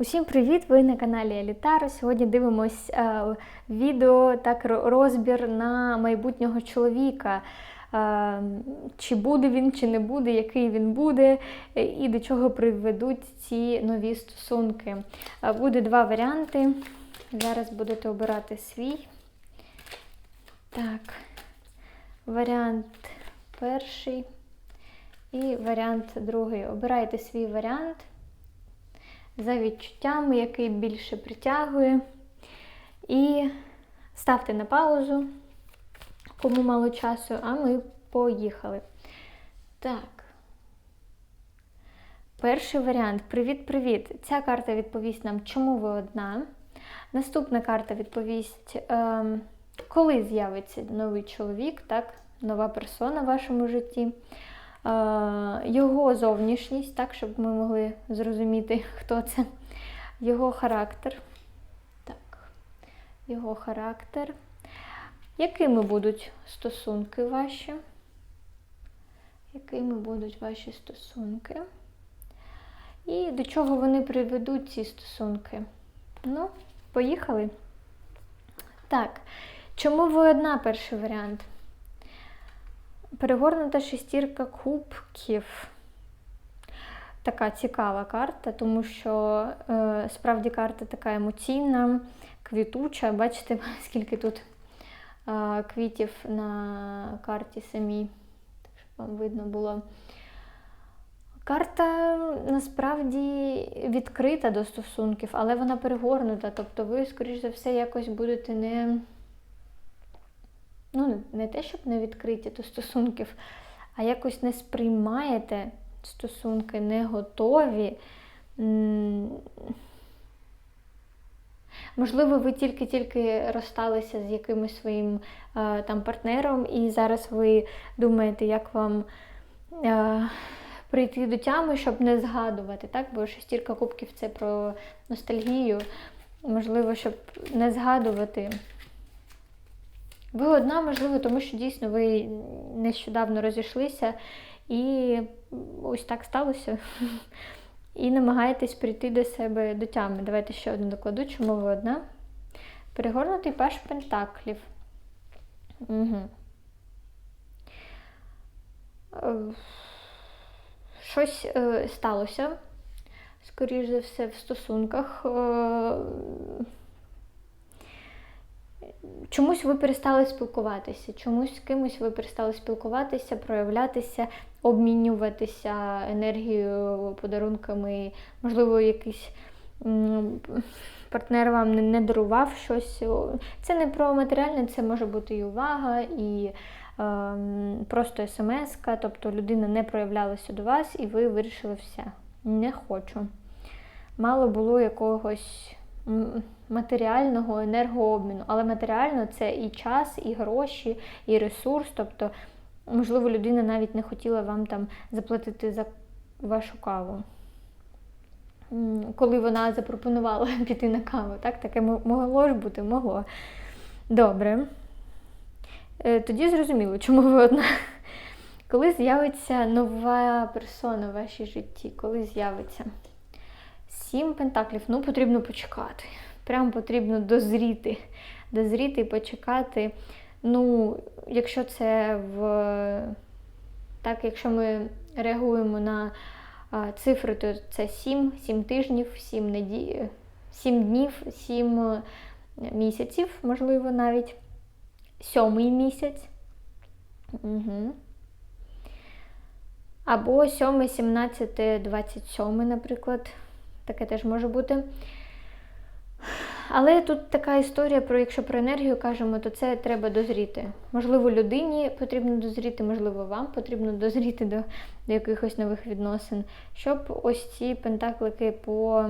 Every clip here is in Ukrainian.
Усім привіт! Ви на каналі Елітар. Сьогодні дивимось е, відео, так розбір на майбутнього чоловіка. Е, чи буде він, чи не буде, який він буде, е, і до чого приведуть ці нові стосунки. Е, буде два варіанти. Зараз будете обирати свій. Так, варіант перший і варіант другий. Обирайте свій варіант за відчуттями, який більше притягує. І ставте на паузу, кому мало часу, а ми поїхали. Так. Перший варіант. Привіт-привіт! Ця карта відповість нам, чому ви одна. Наступна карта відповість, ем, коли з'явиться новий чоловік, так, нова персона в вашому житті. Е, Його зовнішність, так, щоб ми могли зрозуміти, хто це. Його характер. Так. Його характер. Якими будуть стосунки ваші? Якими будуть ваші стосунки? І до чого вони приведуть ці стосунки? Ну, поїхали. Так. Чому ви одна перший варіант? Перегорнута шестірка кубків. Така цікава карта, тому що е, справді карта така емоційна, квітуча. Бачите, скільки тут е, квітів на карті самій, так щоб вам видно було. Карта насправді відкрита до стосунків, але вона перегорнута. Тобто ви, скоріш за все, якось будете не ну, не те, щоб не відкриті до стосунків, а якось не сприймаєте стосунки, не готові. Можливо, ви тільки-тільки розсталися з якимось своїм е, там партнером, і зараз ви думаєте, як вам е, прийти до тями, щоб не згадувати, так? Бо шестірка кубків це про ностальгію. Можливо, щоб не згадувати. Ви одна, можливо, тому що дійсно ви нещодавно розійшлися, і ось так сталося. І намагаєтесь прийти до себе до тями. Давайте ще одну докладу, чому ви одна. Перегорнутий паш пентаклів. Угу. Щось е, сталося, скоріш за все, в стосунках. Чомусь ви перестали спілкуватися, чомусь з кимось ви перестали спілкуватися, проявлятися, обмінюватися енергією, подарунками, можливо, якийсь партнер вам не, дарував щось. Це не про матеріальне, це може бути і увага, і е, просто смс-ка, тобто людина не проявлялася до вас, і ви вирішили все. Не хочу. Мало було якогось матеріального енергообміну. Але матеріально це і час, і гроші, і ресурс. Тобто, можливо, людина навіть не хотіла вам там заплатити за вашу каву. Коли вона запропонувала піти на каву, так? Таке могло ж бути, могло. Добре. Е, Тоді зрозуміло, чому ви одна. Коли з'явиться нова персона в вашій житті? Коли з'явиться? Сім пентаклів, ну потрібно почекати. Прям потрібно дозріти. Дозріти і почекати. Ну, якщо це в. Так, якщо ми реагуємо на цифри, то це 7, 7 тижнів, 7, неді... 7 днів, 7 місяців, можливо, навіть. Сьомий місяць. Угу. Або 7, 17, 27, наприклад. Таке теж може бути. Але тут така історія, про якщо про енергію кажемо, то це треба дозріти. Можливо, людині потрібно дозріти, можливо, вам потрібно дозріти до, до якихось нових відносин, щоб ось ці пентаклики по.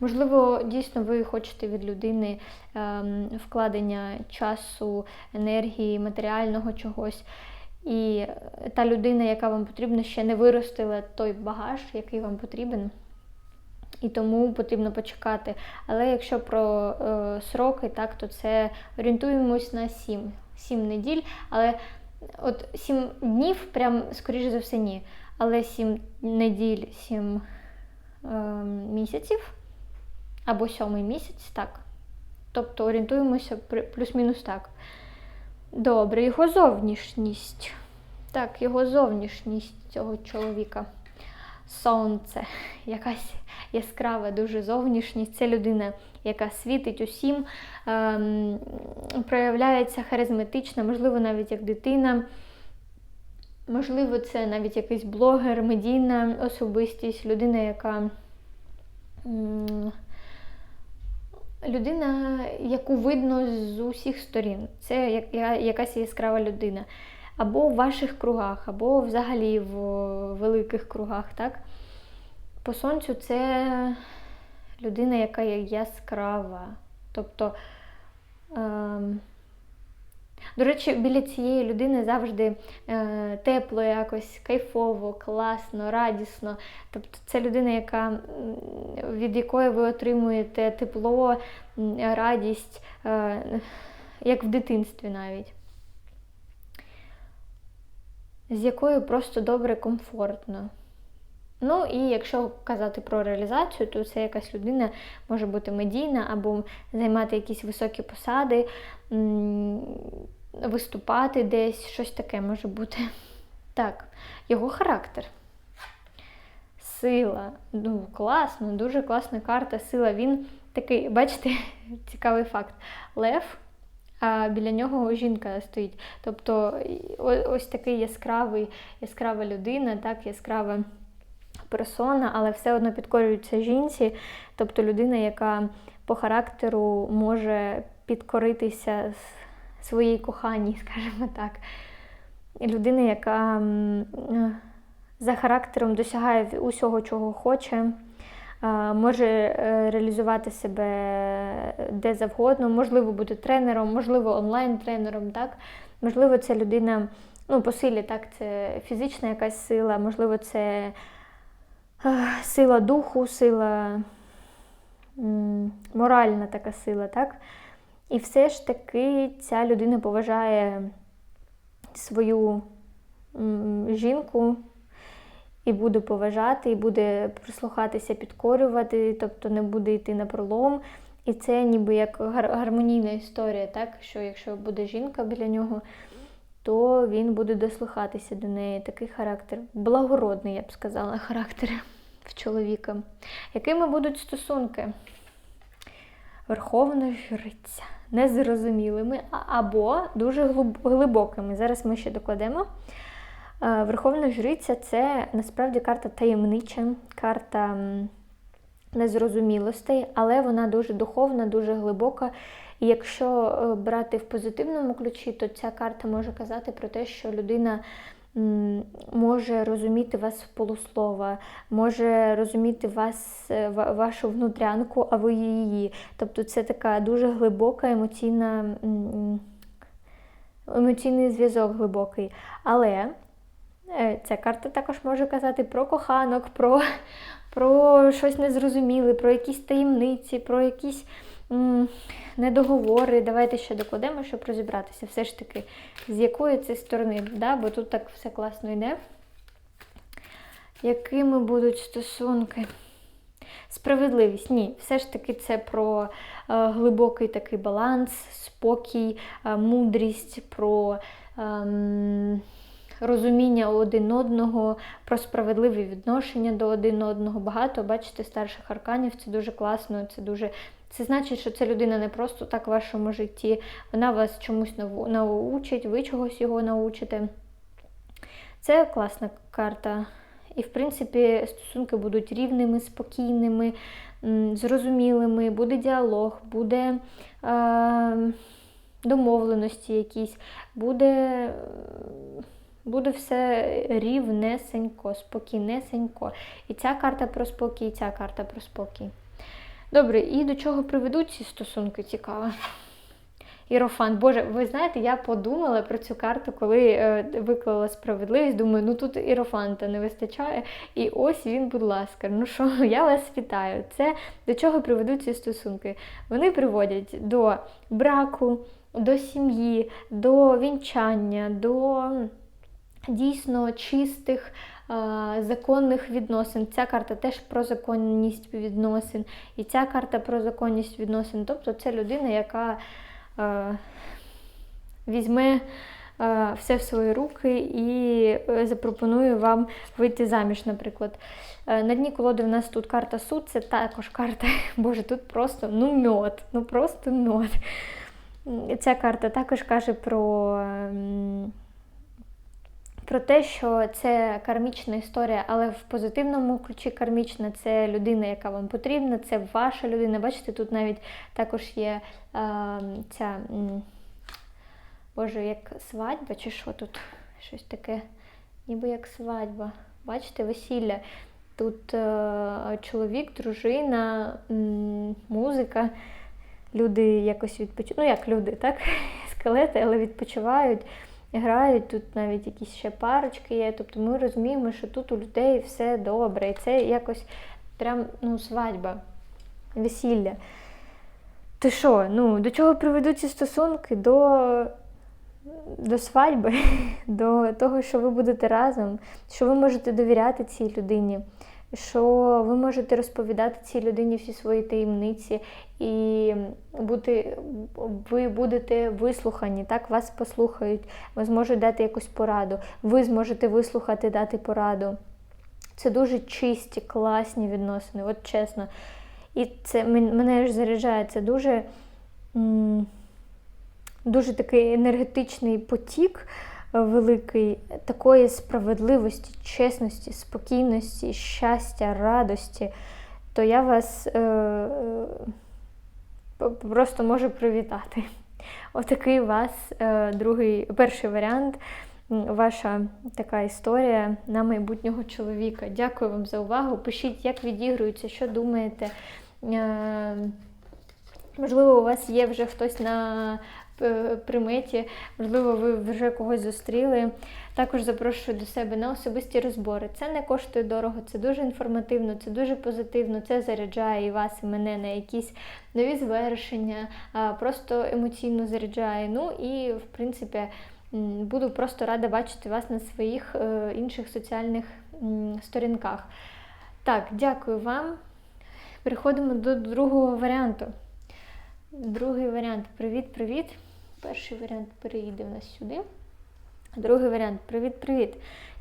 Можливо, дійсно ви хочете від людини ем, вкладення часу, енергії, матеріального чогось. І та людина, яка вам потрібна, ще не виростила той багаж, який вам потрібен. І тому потрібно почекати. Але якщо про е, сроки, так, то це орієнтуємось на 7, 7 неділь. Але от 7 днів, прям, скоріше за все, ні. Але 7 неділь, 7 е, місяців або сьомий місяць, так. Тобто орієнтуємося плюс-мінус так. Добре, його зовнішність. Так, його зовнішність цього чоловіка. Сонце, якась яскрава дуже зовнішність. Це людина, яка світить усім, ем, проявляється харизматично, можливо, навіть як дитина. Можливо, це навіть якийсь блогер, медійна особистість, людина, яка. Людина, яку видно з усіх сторін. Це якась яскрава людина. Або в ваших кругах, або взагалі в великих кругах. так? По сонцю це людина, яка є яскрава. Тобто, ем, до речі, біля цієї людини завжди е, тепло, якось кайфово, класно, радісно. Тобто це людина, яка, від якої ви отримуєте тепло, радість, е, як в дитинстві навіть. З якою просто добре, комфортно. Ну і якщо казати про реалізацію, то це якась людина може бути медійна або займати якісь високі посади, виступати десь, щось таке може бути. Так, його характер. Сила. Ну, класно, дуже класна карта. Сила. Він такий, бачите, цікавий факт. Лев, а біля нього жінка стоїть. Тобто ось такий яскравий, яскрава людина, так, яскрава персона, але все одно підкорюється жінці, тобто людина, яка по характеру може підкоритися своїй коханій, скажімо так. Людина, яка за характером досягає усього, чого хоче, може е, реалізувати себе де завгодно, можливо, бути тренером, можливо, онлайн-тренером, так? Можливо, це людина, ну, по силі, так, це фізична якась сила, можливо, це е, сила духу, сила моральна така сила, так? І все ж таки ця людина поважає свою жінку і буде поважати, і буде прислухатися, підкорювати, тобто не буде йти на пролом. І це ніби як гармонійна історія, так? що якщо буде жінка біля нього, то він буде дослухатися до неї. Такий характер. Благородний, я б сказала, характер в чоловіка. Якими будуть стосунки? Верховна жриця. Незрозумілими або дуже глибокими. Зараз ми ще докладемо. Е, Верховна жриця це насправді карта таємнича, карта незрозумілостей, але вона дуже духовна, дуже глибока. І якщо е, брати в позитивному ключі, то ця карта може казати про те, що людина може розуміти вас в полуслова, може розуміти вас, е, вашу внутрянку, а ви її. Тобто це така дуже глибока емоційна, емоційний зв'язок глибокий. Але ця карта також може казати про коханок, про, про щось незрозуміле, про якісь таємниці, про якісь м, недоговори. Давайте ще докладемо, щоб розібратися все ж таки, з якої це сторони, да? бо тут так все класно йде. Якими будуть стосунки? Справедливість. Ні, все ж таки це про е, глибокий такий баланс, спокій, е, мудрість, про ем, розуміння один одного, про справедливі відношення до один одного. Багато, бачите, старших арканів це дуже класно, це дуже. Це значить, що ця людина не просто так в вашому житті, вона вас чомусь научить, ви чогось його научите. Це класна карта. І, в принципі, стосунки будуть рівними, спокійними, зрозумілими, буде діалог, буде е, домовленості якісь, буде, буде все рівнесенько, спокійнесенько. І ця карта про спокій, і ця карта про спокій. Добре, і до чого приведуть ці стосунки, цікаво. Ірофант. Боже, ви знаєте, я подумала про цю карту, коли е, виклала справедливість. Думаю, ну тут ірофанта не вистачає. І ось він, будь ласка. Ну що, я вас вітаю. Це до чого приведуть ці стосунки? Вони приводять до браку, до сім'ї, до вінчання, до дійсно чистих, законних відносин. Ця карта теж про законність відносин. І ця карта про законність відносин. Тобто це людина, яка е, візьме е, все в свої руки і е, запропонує вам вийти заміж, наприклад. Е, на дні колоди в нас тут карта суд, це також карта. Боже, тут просто ну мьод, ну просто мьод. Ця карта також каже про. Про те, що це кармічна історія, але в позитивному ключі кармічна це людина, яка вам потрібна, це ваша людина. Бачите, тут навіть також є е, ця, боже, як свадьба, чи що тут? Щось таке, ніби як свадьба. Бачите, весілля. Тут е, чоловік, дружина, музика. Люди якось відпочивають. Ну, як люди, так? Скелети, але відпочивають грають, тут навіть якісь ще парочки є. Тобто ми розуміємо, що тут у людей все добре. І це якось прям ну, свадьба, весілля. То що, ну, до чого приведуть ці стосунки? До до свадьби, до того, що ви будете разом, що ви можете довіряти цій людині що ви можете розповідати цій людині всі свої таємниці, і бути, ви будете вислухані, так, вас послухають, ви зможуть дати якусь пораду, ви зможете вислухати, дати пораду. Це дуже чисті, класні відносини, от чесно. І це мене ж заряджає, це дуже, дуже такий енергетичний потік великий такої справедливості, чесності, спокійності, щастя, радості, то я вас е, е, просто можу привітати. Отакий у вас е, другий, перший варіант. Ваша така історія на майбутнього чоловіка. Дякую вам за увагу. Пишіть, як відігрується, що думаєте. Е, можливо, у вас є вже хтось на Е, приметі, можливо, ви вже когось зустріли. Також запрошую до себе на особисті розбори. Це не коштує дорого, це дуже інформативно, це дуже позитивно, це заряджає і вас, і мене на якісь нові звершення, просто емоційно заряджає. Ну і, в принципі, буду просто рада бачити вас на своїх е, інших соціальних сторінках. Так, дякую вам. Переходимо до другого варіанту. Другий варіант привіт-привіт. Перший варіант переїде в нас сюди. Другий варіант привіт-привіт.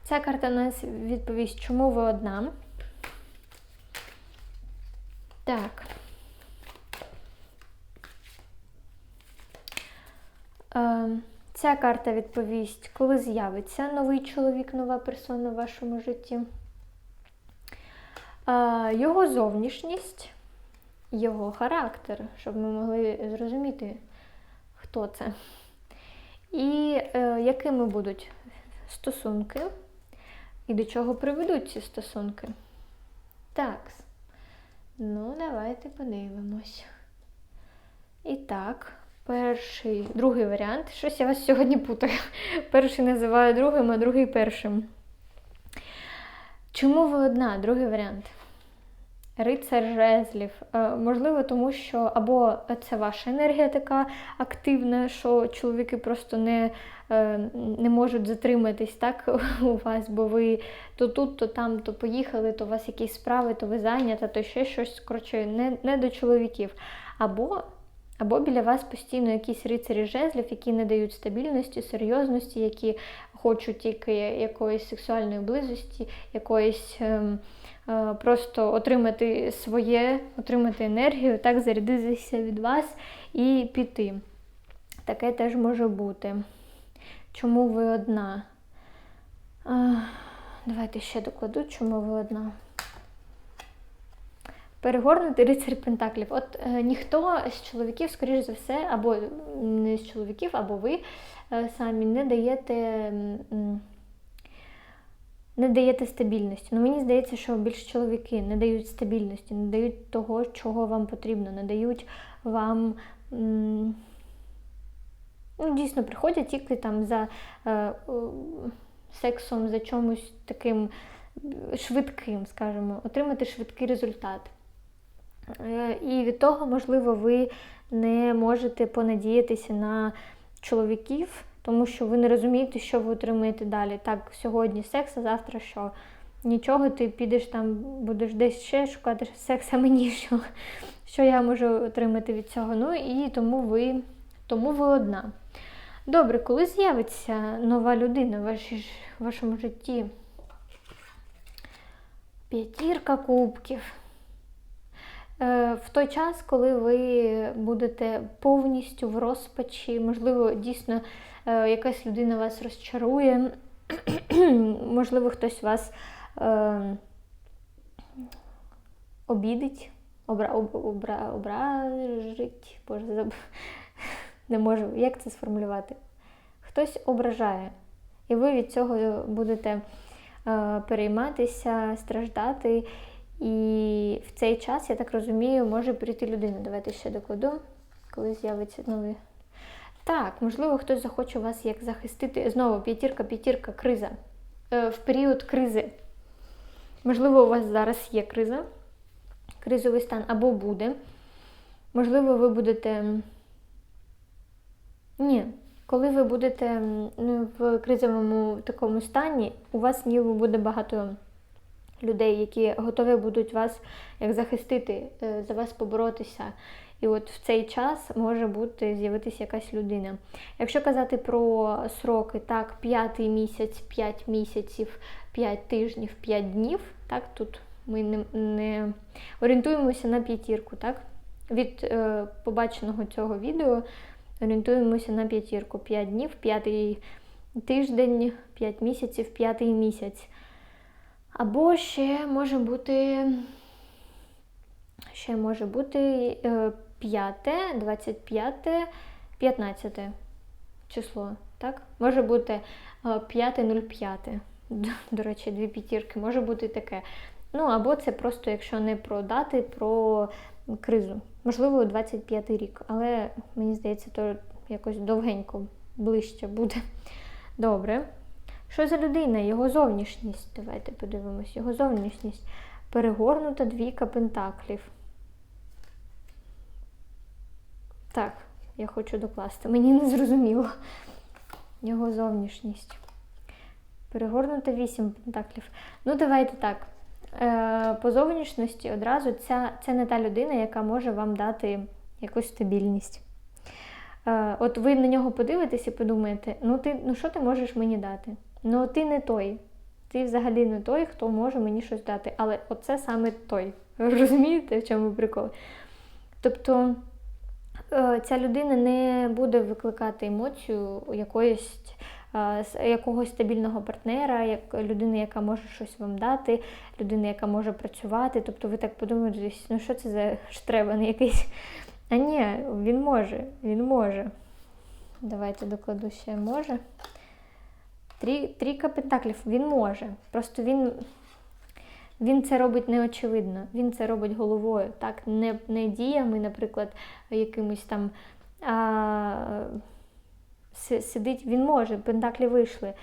Ця карта нас відповість, чому ви одна. Так. Е, ця карта відповість, коли з'явиться новий чоловік, нова персона в вашому житті. Е, його зовнішність, його характер, щоб ми могли зрозуміти хто це. І е, якими будуть стосунки, і до чого приведуть ці стосунки. Так. Ну, давайте подивимось. І так, перший, другий варіант. Щось я вас сьогодні путаю. Перший називаю другим, а другий першим. Чому ви одна? Другий варіант. Рицар жезлів. Е, можливо, тому що або це ваша енергія така активна, що чоловіки просто не е, не можуть затриматись так у вас, бо ви то тут, то там, то поїхали, то у вас якісь справи, то ви зайнята, то ще щось коротше, не, не до чоловіків. Або або біля вас постійно якісь рицарі жезлів, які не дають стабільності, серйозності, які хочуть тільки якоїсь сексуальної близості, якоїсь. Ем, просто отримати своє, отримати енергію, так, зарядитися від вас і піти. Таке теж може бути. Чому ви одна? Давайте ще докладу, чому ви одна. Перегорнути рицарь Пентаклів. От е, ніхто з чоловіків, скоріш за все, або не з чоловіків, або ви е, самі не даєте. М не даєте стабільності. Ну, Мені здається, що більш чоловіки не дають стабільності, не дають того, чого вам потрібно, не дають вам. М ну, Дійсно, приходять тільки там за е, сексом, за чомусь таким швидким, скажімо, отримати швидкий результат. Е, і від того, можливо, ви не можете понадіятися на чоловіків тому що ви не розумієте, що ви отримаєте далі. Так, сьогодні секс, а завтра що? нічого, ти підеш там, будеш десь ще шукати секса мені, що, що я можу отримати від цього. Ну і тому ви, тому ви одна. Добре, коли з'явиться нова людина в вашому житті? П'ятірка кубків. Е, В той час, коли ви будете повністю в розпачі, можливо, дійсно е, якась людина вас розчарує, можливо, хтось вас е, обідить, обра, обра, ображить, боже, заб... не можу, як це сформулювати? Хтось ображає, і ви від цього будете перейматися, страждати. І в цей час, я так розумію, може прийти людина. Давайте ще докладу, коли з'явиться новий. Так, можливо, хтось захоче вас як захистити. Знову п'ятірка, п'ятірка, криза. Е, в період кризи. Можливо, у вас зараз є криза, кризовий стан або буде. Можливо, ви будете. Ні, коли ви будете ну, в кризовому такому стані, у вас ніби буде багато людей, які готові будуть вас як захистити, е, за вас поборотися. І от в цей час може бути з'явитися якась людина. Якщо казати про сроки, так, п'ятий місяць, 5 місяців, 5 тижнів, 5 днів, так, тут ми не, не орієнтуємося на п'ятірку, так? Від е, побаченого цього відео орієнтуємося на п'ятірку. 5 днів, 5 тиждень, 5 місяців, 5 місяць. Або ще може бути ще може бути 5, 25, 15 число. так? Може бути 5.05. До речі, дві п'ятірки, може бути таке. Ну, або це просто, якщо не про дати, про кризу. Можливо, 25 рік, але мені здається, то якось довгенько ближче буде. Добре. Що за людина? Його зовнішність. Давайте подивимось. Його зовнішність. Перегорнута двійка пентаклів. Так, я хочу докласти. Мені не зрозуміло. Його зовнішність. Перегорнута вісім пентаклів. Ну, давайте так. Е, По зовнішності одразу ця, це не та людина, яка може вам дати якусь стабільність. Е, От ви на нього подивитесь і подумаєте, ну ти ну що ти можеш мені дати? Ну, ти не той. Ти взагалі не той, хто може мені щось дати. Але оце саме той. Розумієте, в чому прикол? Тобто е, ця людина не буде викликати емоцію якоїсь, е, якогось стабільного партнера, як людини, яка може щось вам дати, людина, яка може працювати. Тобто ви так подумаєте, ну що це за штребан якийсь? А ні, він може, він може. Давайте докладу ще може. Трі, трійка пентаклів він може. Просто він він це робить неочевидно. Він це робить головою. так, Не не діями, наприклад, якимось там а, сидить, він може, пентаклі вийшли.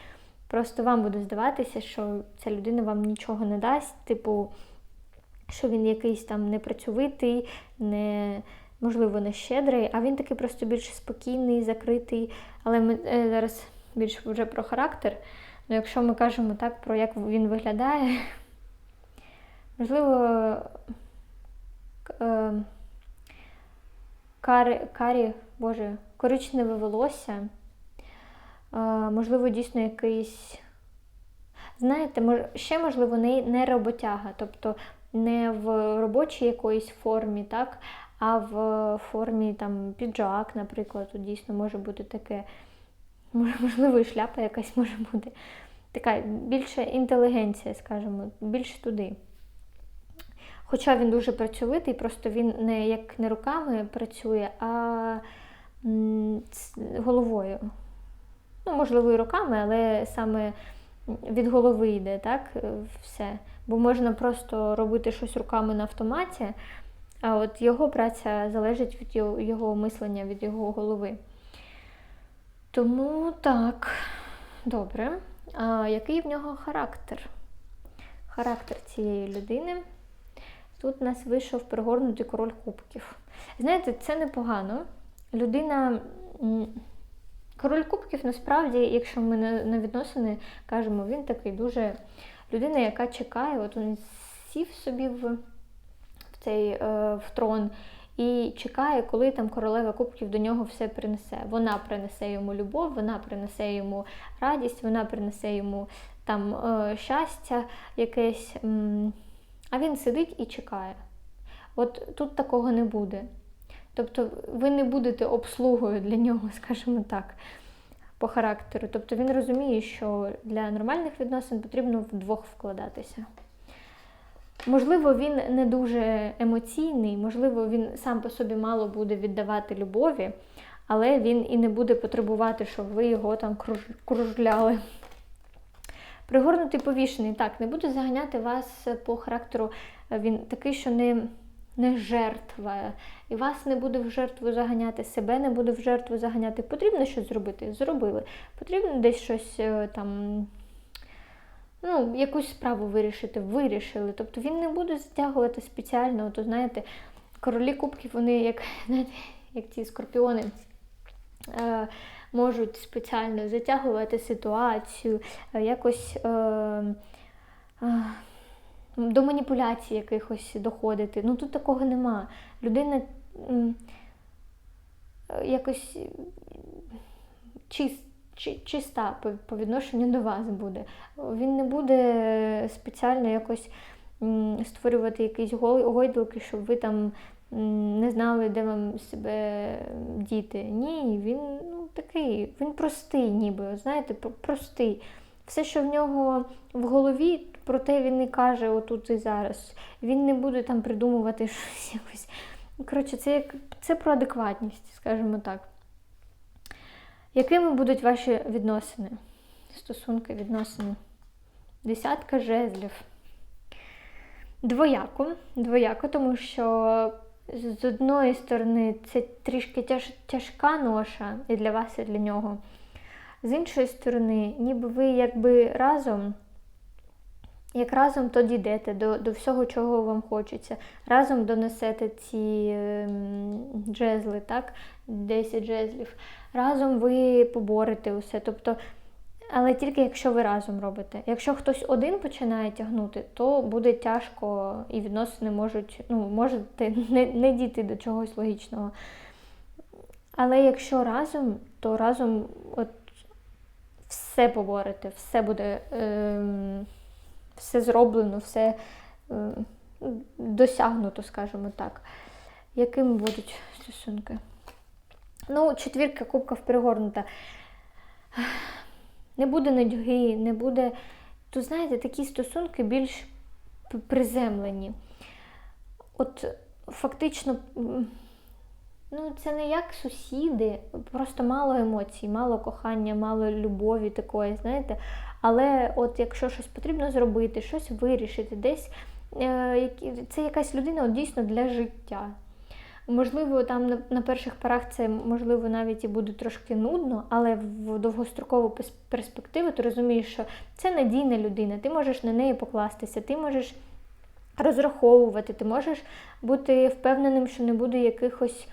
Просто вам буде здаватися, що ця людина вам нічого не дасть, типу, що він якийсь там непрацьовитий, не, можливо, не щедрий, а він такий просто більш спокійний, закритий. Але ми е, зараз більш вже про характер. Ну, якщо ми кажемо так, про як він виглядає, можливо, е, карі, карі боже, коричневе волосся, е, можливо, дійсно якийсь. Знаєте, ще, можливо, не не роботяга, тобто не в робочій якоїсь формі, так, а в формі там піджак, наприклад, тут дійсно може бути таке. Можливо, і шляпа якась може бути. Така більше інтелігенція, скажімо, більш туди. Хоча він дуже працьовитий, просто він не як не руками працює, а головою. Ну, можливо, і руками, але саме від голови йде, так, все. Бо можна просто робити щось руками на автоматі, а от його праця залежить від його мислення, від його голови. Тому так, добре. А Який в нього характер? Характер цієї людини. Тут у нас вийшов пригорнутий король кубків. Знаєте, це непогано. Людина. Король кубків, насправді, якщо ми на відносини кажемо, він такий дуже людина, яка чекає, от він сів собі в, цей е, в трон. І чекає, коли там королева кубків до нього все принесе. Вона принесе йому любов, вона принесе йому радість, вона принесе йому там е, щастя якесь. А він сидить і чекає. От тут такого не буде. Тобто ви не будете обслугою для нього, скажімо так, по характеру. Тобто він розуміє, що для нормальних відносин потрібно вдвох вкладатися. Можливо, він не дуже емоційний, можливо, він сам по собі мало буде віддавати любові, але він і не буде потребувати, щоб ви його там кружляли. Пригорнутий повішений, так, не буде заганяти вас по характеру. Він такий, що не не жертва. І вас не буде в жертву заганяти, себе не буде в жертву заганяти. Потрібно щось зробити? Зробили. Потрібно десь щось е, там ну, якусь справу вирішити, вирішили. Тобто він не буде затягувати спеціально, то знаєте, королі кубків, вони, як знаєте, як ці скорпіони, е, можуть спеціально затягувати ситуацію, е, якось е, е, до маніпуляцій якихось доходити. Ну тут такого нема. Людина е, якось чист чиста по відношенню до вас буде. Він не буде спеціально якось створювати якісь гойдалки, щоб ви там не знали, де вам себе діти. Ні, він ну, такий, він простий, ніби, знаєте, простий. Все, що в нього в голові, про те він і каже отут і зараз. Він не буде там придумувати щось якось. Коротше, це, це про адекватність, скажімо так. Якими будуть ваші відносини? Стосунки, відносини? Десятка жезлів. Двояко, двояко, тому що з одної сторони це трішки тяж, тяжка ноша і для вас, і для нього. З іншої сторони, ніби ви якби разом, як разом то дійдете до до всього, чого вам хочеться. Разом донесете ці е, джезли, так? 10 джезлів разом ви поборете усе. Тобто, але тільки якщо ви разом робите. Якщо хтось один починає тягнути, то буде тяжко і відносини можуть, ну, можете не, не дійти до чогось логічного. Але якщо разом, то разом от все поборете, все буде е, все зроблено, все е, досягнуто, скажімо так. Якими будуть стосунки? Ну, четвірка кубків перегорнута. Не буде надюги, не буде. То, знаєте, такі стосунки більш приземлені. От фактично, ну, це не як сусіди, просто мало емоцій, мало кохання, мало любові такої, знаєте. Але от якщо щось потрібно зробити, щось вирішити, десь е, це якась людина от, дійсно для життя. Можливо, там на, перших порах це можливо навіть і буде трошки нудно, але в довгострокову перспективу ти розумієш, що це надійна людина, ти можеш на неї покластися, ти можеш розраховувати, ти можеш бути впевненим, що не буде якихось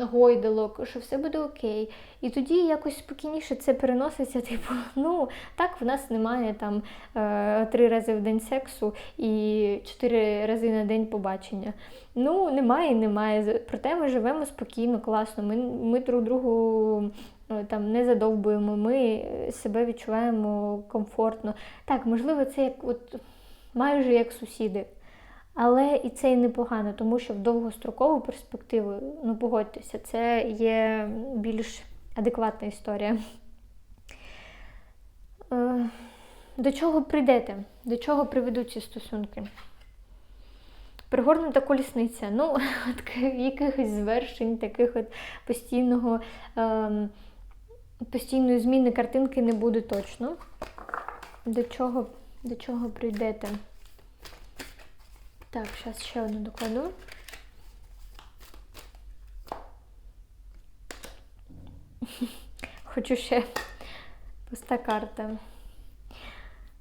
гойдалок, що все буде окей. І тоді якось спокійніше це переноситься, типу, ну, так, в нас немає там е, три рази в день сексу і чотири рази на день побачення. Ну, немає і немає. Проте ми живемо спокійно, класно. Ми ми друг другу е, там не задовбуємо, ми себе відчуваємо комфортно. Так, можливо, це як от майже як сусіди. Але і це і непогано, тому що в довгострокову перспективу, ну погодьтеся, це є більш адекватна історія. Е, до чого прийдете? До чого приведуть ці стосунки? Пригорнута колісниця. Ну, от якихось звершень, таких от постійного, ем, постійної зміни картинки не буде точно. До чого, До чого прийдете? Так, зараз ще одну докладу. Хочу ще пуста карта.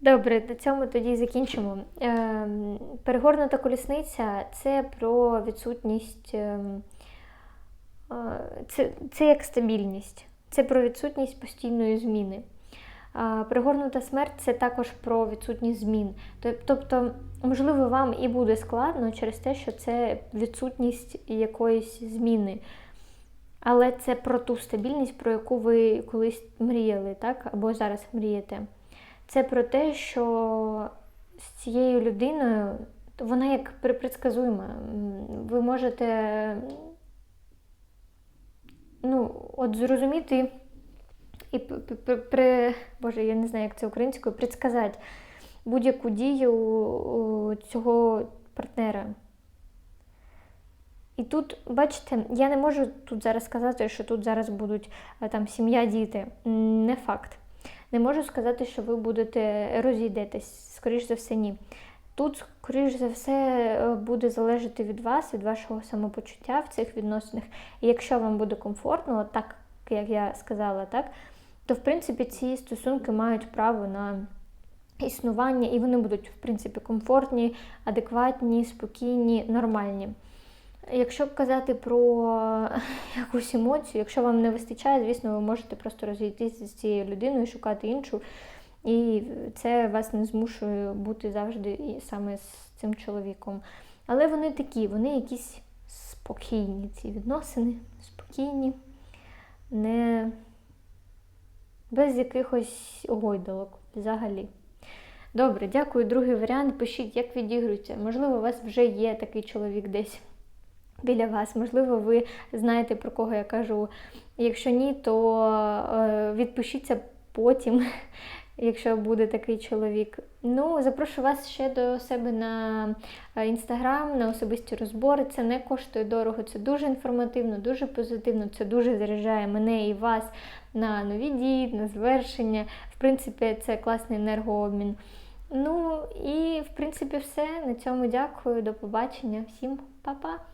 Добре, на цьому тоді закінчимо. Ем, перегорнута колісниця це про відсутність, ем, це, це як стабільність, це про відсутність постійної зміни. Пригорнута смерть це також про відсутність змін. Тобто, можливо, вам і буде складно через те, що це відсутність якоїсь зміни. Але це про ту стабільність, про яку ви колись мріяли, так? Або зараз мрієте. Це про те, що з цією людиною вона як пре- предсказуема. Ви можете ну, от зрозуміти і при, Боже, я не знаю, як це українською, предсказати будь-яку дію цього партнера. І тут, бачите, я не можу тут зараз сказати, що тут зараз будуть е, там сім'я, діти. Не факт. Не можу сказати, що ви будете розійдетесь, скоріш за все, ні. Тут, скоріш за все, е, буде залежати від вас, від вашого самопочуття в цих відносинах. І якщо вам буде комфортно, так як я сказала, так, то в принципі ці стосунки мають право на існування, і вони будуть, в принципі, комфортні, адекватні, спокійні, нормальні. Якщо казати про якусь емоцію, якщо вам не вистачає, звісно, ви можете просто розійтися з цією людиною, шукати іншу, і це вас не змушує бути завжди саме з цим чоловіком. Але вони такі, вони якісь спокійні, ці відносини, спокійні, не без якихось огойдалок взагалі. Добре, дякую. Другий варіант. Пишіть, як відігрується. Можливо, у вас вже є такий чоловік десь біля вас. Можливо, ви знаєте, про кого я кажу. Якщо ні, то е, відпишіться потім, якщо буде такий чоловік. Ну, запрошую вас ще до себе на інстаграм, на особисті розбори. Це не коштує дорого, це дуже інформативно, дуже позитивно, це дуже заряджає мене і вас на нові дії, на звершення. В принципі, це класний енергообмін. Ну і в принципі все. На цьому дякую. До побачення. Всім па-па!